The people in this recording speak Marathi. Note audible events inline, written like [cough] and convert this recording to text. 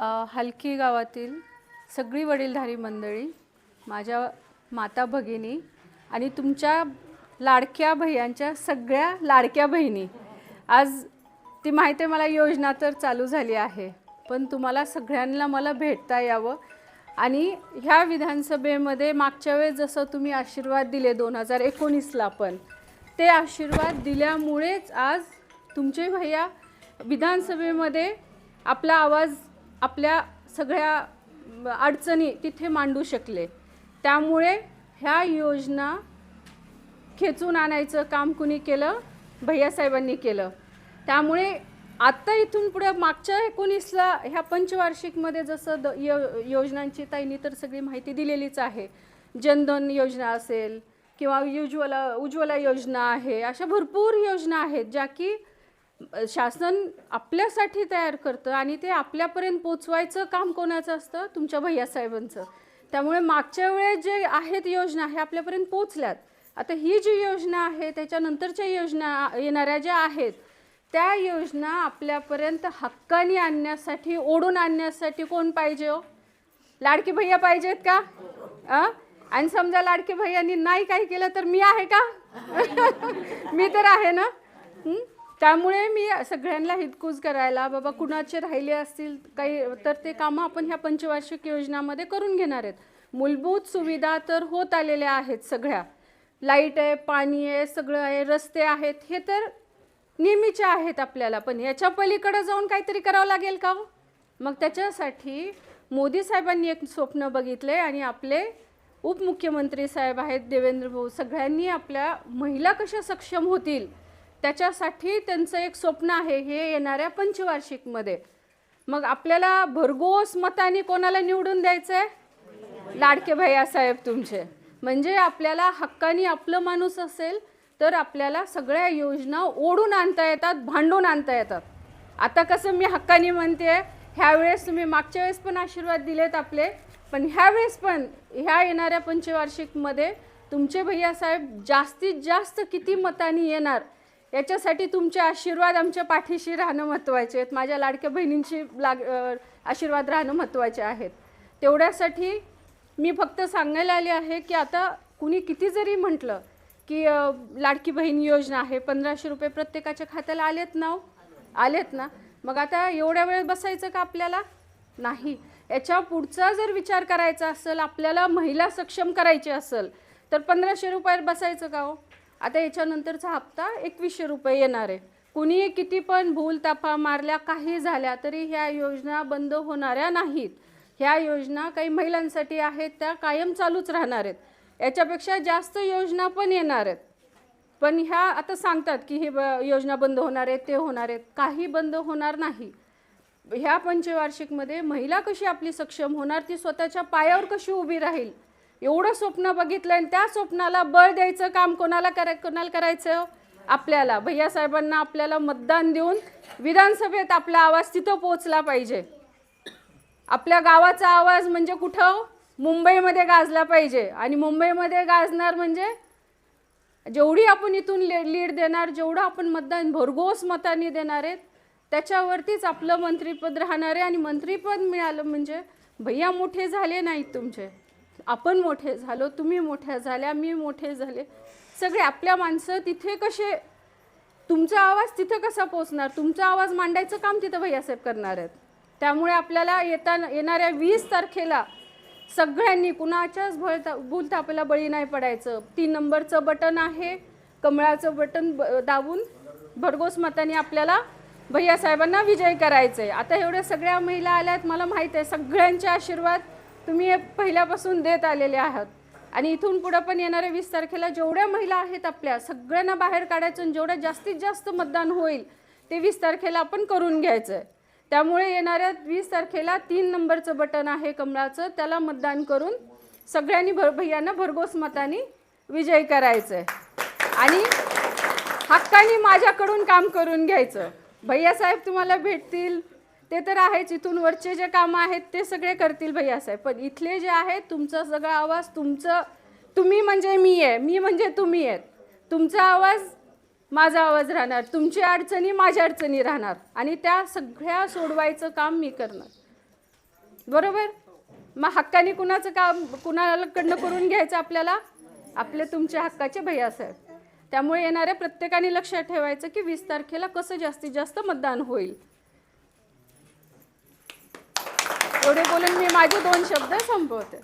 हलकी गावातील सगळी वडीलधारी मंडळी माझ्या माता भगिनी आणि तुमच्या लाडक्या भैयांच्या सगळ्या लाडक्या बहिणी. आज ती माहिती आहे मला योजना तर चालू झाली आहे पण तुम्हाला सगळ्यांना मला भेटता यावं. आणि ह्या विधानसभेमध्ये मागच्या वेळेस जसं तुम्ही आशीर्वाद दिले दोन हजार एकोणीसला पण ते आशीर्वाद दिल्यामुळेच आज तुमचे भैया विधानसभेमध्ये आपला आवाज आपल्या सगळ्या अडचणी तिथे मांडू शकले. त्यामुळे ह्या योजना खेचून आणायचं काम कुणी केलं? भैयासाहेबांनी केलं. त्यामुळे आत्ता इथून पुढे मागच्या एकोणीसला ह्या पंचवार्षिकमध्ये जसं द यो योजनांची ताईंनी तर सगळी माहिती दिलेलीच आहे. जनधन योजना असेल किंवा उज्ज्वला उज्ज्वला योजना आहे अशा भरपूर योजना आहेत ज्या की शासन आपल्यासाठी तयार करतं आणि ते आपल्यापर्यंत पोचवायचं काम कोणाचं असतं? तुमच्या भैयासाहेबांचं त्यामुळे मागच्या वेळेस जे आहेत योजना हे आपल्यापर्यंत पोचल्यात. आता ही जी योजना आहे त्याच्यानंतरच्या योजना येणाऱ्या ज्या आहेत त्या योजना आपल्यापर्यंत हक्काने आणण्यासाठी ओढून आणण्यासाठी कोण पाहिजे हो? लाडकी भैया पाहिजेत का? आणि समजा लाडकी भैयांनी नाही काही केलं तर मी आहे का? [laughs] मी तर आहे ना? त्यामुळे मी सगळ्यांना हितकूज करायला बाबा कुणाचे राहिले असतील काही तर ते कामं आपण ह्या पंचवार्षिक योजनामध्ये करून घेणार आहेत. मूलभूत सुविधा तर होत आलेल्या आहेत सगळ्या. लाइट आहे पाणी आहे सगळं आहे रस्ते आहेत हे तर नेहमीचे आहेत आपल्याला पण याच्या पलीकडे जाऊन काहीतरी करावं लागेल का हो? मग त्याच्यासाठी मोदी साहेबांनी एक स्वप्न बघितले आणि आपले उपमुख्यमंत्री साहेब आहेत देवेंद्र भाऊ सगळ्यांनी आपल्या महिला कशा सक्षम होतील? त्याच्यासाठी त्यांचं एक स्वप्न आहे हे येणाऱ्या पंचवार्षिकमध्ये. मग आपल्याला भरघोस मताने कोणाला निवडून द्यायचं आहे लाडके भैयासाहेब तुमचे. म्हणजे आपल्याला हक्कानी आपलं माणूस असेल तर आपल्याला सगळ्या योजना ओढून आणता येतात भांडून आणता येतात. आता कसं मी हक्कानी म्हणते ह्यावेळेस तुम्ही मागच्या वेळेस पण आशीर्वाद दिलेत आपले पण ह्यावेळेस पण ह्या येणाऱ्या पंचवार्षिकमध्ये तुमचे भैया साहेब जास्तीत जास्त किती मतांनी येणार याच्यासाठी तुमचे आशीर्वाद आमच्या पाठीशी राहणं महत्त्वाचे आहेत. माझ्या लाडक्या बहिणींशी लाग आशीर्वाद राहणं महत्त्वाचे आहेत. तेवढ्यासाठी मी फक्त सांगायला आले आहे की आता कुणी किती जरी म्हटलं की लाडकी बहीण योजना आहे पंधराशे रुपये प्रत्येकाच्या खात्याला आलेत ना हो? आलेत ना? मग आता एवढ्या वेळ बसायचं का आपल्याला? नाही. याच्या पुढचा जर विचार करायचा असेल आपल्याला महिला सक्षम करायची असेल तर पंधराशे रुपयात बसायचं का हो? आता याच्यानंतरचा हप्ता एकवीसशे रुपये येणार आहे. कुणी किती पण भूल ताफा मारल्या काही झाल्या तरी ह्या योजना बंद होणाऱ्या नाहीत. ह्या योजना काही महिलांसाठी आहेत त्या कायम चालूच राहणार आहेत. याच्यापेक्षा जास्त योजना पण येणार आहेत. पण ह्या आता सांगतात की हे ब- योजना बंद होणार आहेत ते होणार आहेत. काही बंद होणार नाही. ह्या पंचवार्षिकमध्ये महिला कशी आपली सक्षम होणार ती स्वतःच्या पायावर कशी उभी राहील? एवढं स्वप्न बघितलं आणि त्या स्वप्नाला बळ द्यायचं काम कोणाला करा कोणाला करायचं? आपल्याला. भैयासाहेबांना आपल्याला मतदान देऊन विधानसभेत आपला आवाज तिथं पोचला पाहिजे. आपल्या गावाचा आवाज म्हणजे कुठं? मुंबईमध्ये गाजला पाहिजे. आणि मुंबईमध्ये गाजणार म्हणजे जेवढी आपण इथून ले लीड देणार जेवढं आपण मतदान भरघोस मतांनी देणार आहेत त्याच्यावरतीच आपलं मंत्रीपद राहणार आहे आणि मंत्रीपद मिळालं म्हणजे भैया मोठे झाले नाहीत तुमचे. आपण मोठे झालो तुम्ही मोठ्या झाल्या मी मोठे झाले. सगळे आपल्या माणसं तिथे कसे तुमचा आवाज तिथं कसा पोचणार तुमचा आवाज मांडायचं काम तिथं भैयासाहेब करणार आहेत. त्यामुळे आपल्याला येताना येणाऱ्या वीस तारखेला सगळ्यांनी कुणाच्याच भळता आपल्याला बळी नाही पडायचं. तीन नंबरचं बटन आहे कमळाचं बटन ब दाबून भरघोस मताने आपल्याला भैयासाहेबांना विजय करायचं आहे आता एवढ्या सगळ्या महिला आल्या आहेत मला माहीत आहे सगळ्यांचे आशीर्वाद तुम्ही हे पहिल्यापासून देत आलेले आहात. आणि इथून पुढं पण येणाऱ्या वीस तारखेला जेवढ्या महिला आहेत आपल्या सगळ्यांना बाहेर काढायचं आणि जास्तीत जास्त मतदान होईल ते वीस तारखेला आपण करून घ्यायचं आहे त्यामुळे येणाऱ्या वीस तारखेला तीन नंबरचं बटन आहे कमळाचं त्याला मतदान करून सगळ्यांनी भर भैयांना भरघोस मताने विजय करायचं आहे आणि हक्काने माझ्याकडून काम करून घ्यायचं. भैयासाहेब तुम्हाला भेटतील ते तर आहेच इथून वरचे जे कामं आहेत ते सगळे करतील भैयासाहेब पण इथले जे आहेत तुमचा सगळा आवाज तुमचं तुम्ही म्हणजे मी आहे मी म्हणजे तुम्ही आहेत. तुमचा आवाज माझा आवाज राहणार तुमची अडचणी माझ्या अडचणी राहणार. आणि त्या सगळ्या सोडवायचं काम मी करणार. बरोबर? मग हक्काने कुणाचं काम कुणाकडनं करून घ्यायचं आपल्याला? आपले तुमच्या हक्काचे भैया साहेब. त्यामुळे येणाऱ्या प्रत्येकाने लक्षात ठेवायचं की वीस तारखेला कसं जास्तीत जास्त मतदान होईल. एवढे बोलून मी माझे दोन शब्द संपवते.